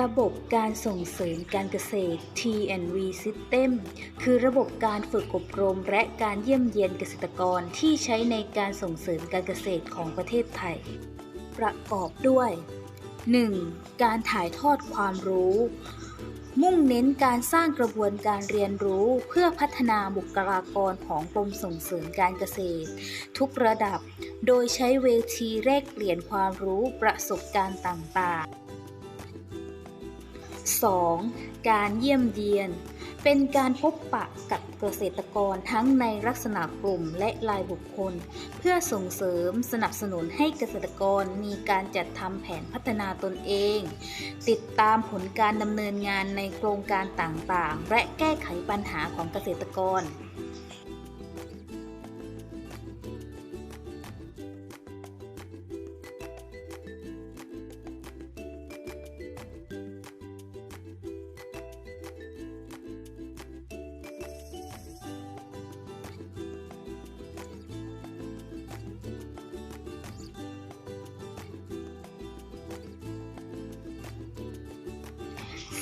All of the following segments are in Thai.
ระบบการส่งเสริมการเกษตร T&V System คือระบบการฝึกอบรมและการเยี่ยมเยียนเกษตรกรที่ใช้ในการส่งเสริมการเกษตรของประเทศไทย ประกอบด้วย 1. การถ่ายทอดความรู้ มุ่งเน้นการสร้างกระบวนการเรียนรู้เพื่อพัฒนาบุคลากรของกรมส่งเสริมการเกษตร ทุกระดับ โดยใช้เวทีแลกเปลี่ยนความรู้ประสบการณ์ต่างๆ 2. การเยี่ยมเยียน เป็นการพบปะกับเกษตรกรทั้งในลักษณะกลุ่มและรายบุคคล เพื่อส่งเสริมสนับสนุนให้เกษตรกรมีการจัดทำแผนพัฒนาตนเอง ติดตามผลการดำเนินงานในโครงการต่างๆ และแก้ไขปัญหาของเกษตรกร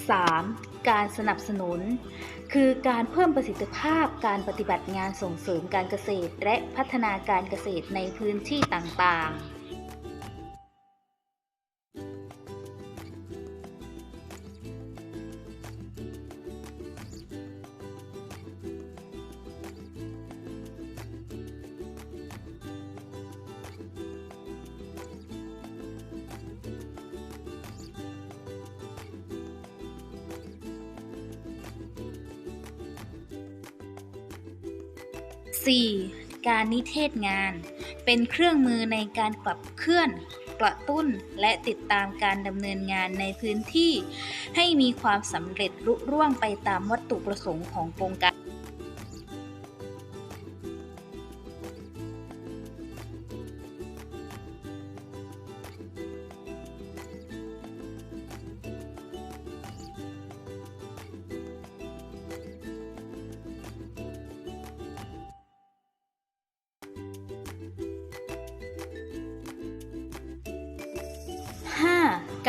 3. การสนับสนุน คือการเพิ่มประสิทธิภาพการปฏิบัติงานส่งเสริมการเกษตร และพัฒนาการเกษตรในพื้นที่ต่างๆ 4. การนิเทศงาน เป็นเครื่องมือในการขับเคลื่อน กระตุ้นและติดตามการดำเนินงานในพื้นที่ ให้มีความสำเร็จรุ่ร่วงไปตามวัตถุประสงค์ของโครงการ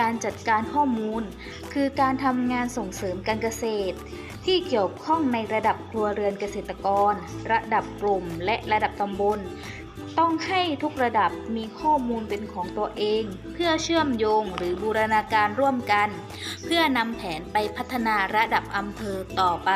การจัดการข้อมูล คือการทำงานส่งเสริมการเกษตร ที่เกี่ยวข้องในระดับครัวเรือนเกษตรกร ระดับกลุ่ม และระดับตำบล ต้องให้ทุกระดับมีข้อมูลเป็นของตัวเอง เพื่อเชื่อมโยงหรือบูรณาการร่วมกัน เพื่อนำแผนไปพัฒนาระดับอำเภอต่อไป